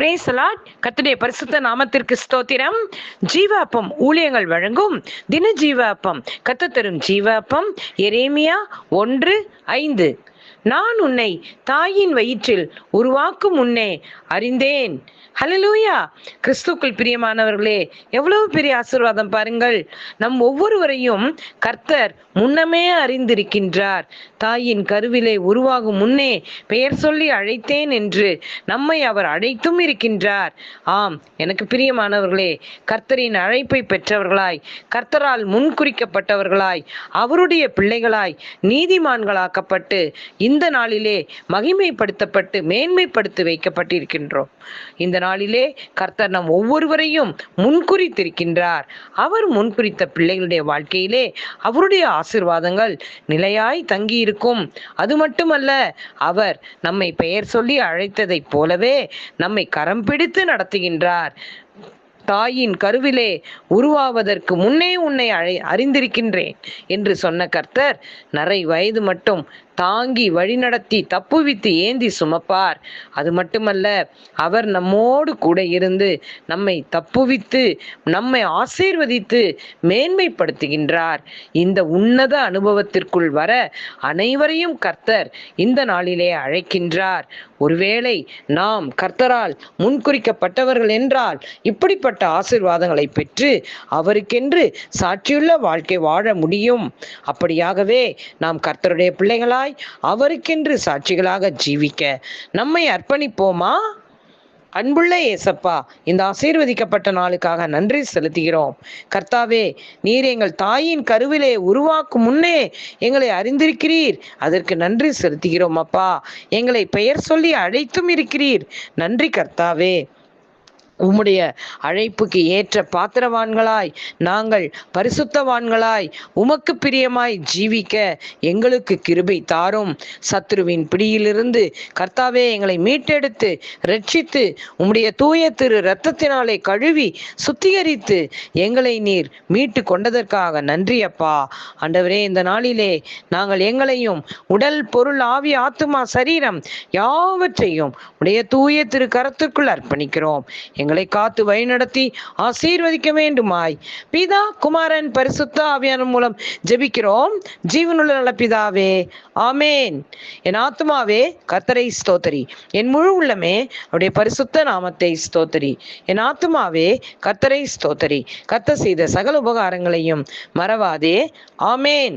பிரேசலாட் கத்துடைய பரிசுத்த நாமத்திற்கு ஸ்தோத்திரம். ஜீவாப்பம் ஊழியங்கள் வழங்கும் தின ஜீவாப்பம் கத்து தரும் ஜீவாப்பம். எரேமியா ஒன்று ஐந்து. நான் உன்னை தாயின் வயிற்றில் உருவாக்கும் முன்னே அறிந்தேன். ஹலலூயா கிறிஸ்துக்குள் பிரியமானவர்களே எவ்வளவு பெரிய ஆசீர்வாதம் பாருங்கள். நம் ஒவ்வொருவரையும் கர்த்தர் முன்னமே அறிந்திருக்கின்றார். தாயின் கருவிலே உருவாகும் முன்னே பெயர் சொல்லி அழைத்தேன் என்று நம்மை அவர் அழைத்தும் இருக்கின்றார். ஆம் எனக்கு பிரியமானவர்களே கர்த்தரின் அழைப்பை பெற்றவர்களாய் கர்த்தரால் முன்குறிக்கப்பட்டவர்களாய் அவருடைய பிள்ளைகளாய் நீதிமான்களாக்கப்பட்டு இந்த நாளிலே மகிமைப்படுத்தப்பட்டு மேன்மைப்படுத்தி வைக்கப்பட்டிருக்கின்றோம். இந்த நாளிலே கர்த்தர் நம் ஒவ்வொருவரையும் முன்குறித்திருக்கின்றார். அவர் முன்குறித்த பிள்ளைகளுடைய வாழ்க்கையிலே அவருடைய ஆசிர்வாதங்கள் நிலையாய் தங்கியிருக்கும். அது மட்டுமல்ல அவர் நம்மை பெயர் சொல்லி அழைத்ததைப் போலவே நம்மை கரம் பிடித்து நடத்துகின்றார். தாயின் கருவிலே உருவாவதற்கு முன்னே உன்னை அழை அறிந்திருக்கின்றேன் என்று சொன்ன கர்த்தர் நரை வயது மட்டும் தாங்கி வழிநடத்தி தப்புவித்து ஏந்தி சுமப்பார். அது மட்டுமல்ல அவர் நம்மோடு கூட இருந்து நம்மை தப்புவித்து நம்மை ஆசீர்வதித்து மேன்மைப்படுத்துகின்றார். இந்த உன்னத அனுபவத்திற்குள் வர அனைவரையும் கர்த்தர் இந்த நாளிலே அழைக்கின்றார். ஒருவேளை நாம் கர்த்தரால் முன்குறிக்கப்பட்டவர்கள் என்றால் இப்படிப்பட்ட ஆசீர்வாதங்களை பெற்று அவருக்கென்று சாட்சியுள்ள வாழ்க்கை வாழ முடியும். அப்படியாகவே நாம் கர்த்தருடைய பிள்ளைகளாய் அவருக்கென்று சாட்சிகளாக ஜீவிக்க நம்மை அர்ப்பணிப்போமா? அன்புள்ள ஏசப்பா இந்த ஆசீர்வதிக்கப்பட்ட நாளுக்காக நன்றி செலுத்துகிறோம். கர்த்தாவே நீர் எங்கள் தாயின் கருவிலே உருவாக்கும் முன்னே எங்களை அறிந்திருக்கிறீர். அதற்கு நன்றி செலுத்துகிறோம் அப்பா. எங்களை பெயர் சொல்லி அழைத்தும் இருக்கிறீர். நன்றி கர்த்தாவே. உம்முடைய அழைப்புக்கு ஏற்ற பாத்திரவான்களாய் நாங்கள் பரிசுத்தவான்களாய் உமக்கு பிரியமாய் ஜீவிக்க எங்களுக்கு கிருபை தாரும். சத்ருவின் பிடியிலிருந்து கர்த்தாவே எங்களை மீட்டெடுத்து ரட்சித்து உம்முடைய தூய திரு இரத்தத்தினாலே கழுவி சுத்திகரித்து எங்களை நீர் மீட்டு கொண்டதற்காக நன்றி அப்பா. ஆண்டவரே இந்த நாளிலே நாங்கள் எங்களையும் உடல் பொருள் ஆவி ஆத்துமா சரீரம் யாவற்றையும் உடைய தூய திரு கரத்திற்குள் அர்ப்பணிக்கிறோம். எங்களை காத்து வழிநடத்தி ஆசீர்வதிக்க வேண்டுமாய். பிதா குமாரன் பரிசுத்த ஆவியான மூலம் ஜெபிக்கிறோம். ஜீவனுள்ள நல்ல பிதாவே ஆமேன். என் ஆத்மாவே கத்தரை ஸ்தோத்தரி. என் முழு உள்ளமே அவருடைய பரிசுத்த நாமத்தை ஸ்தோத்தரி. என் ஆத்மாவே கத்தரை ஸ்தோத்தரி. கத்த செய்த சகல உபகாரங்களையும் மறவாதே. ஆமேன்.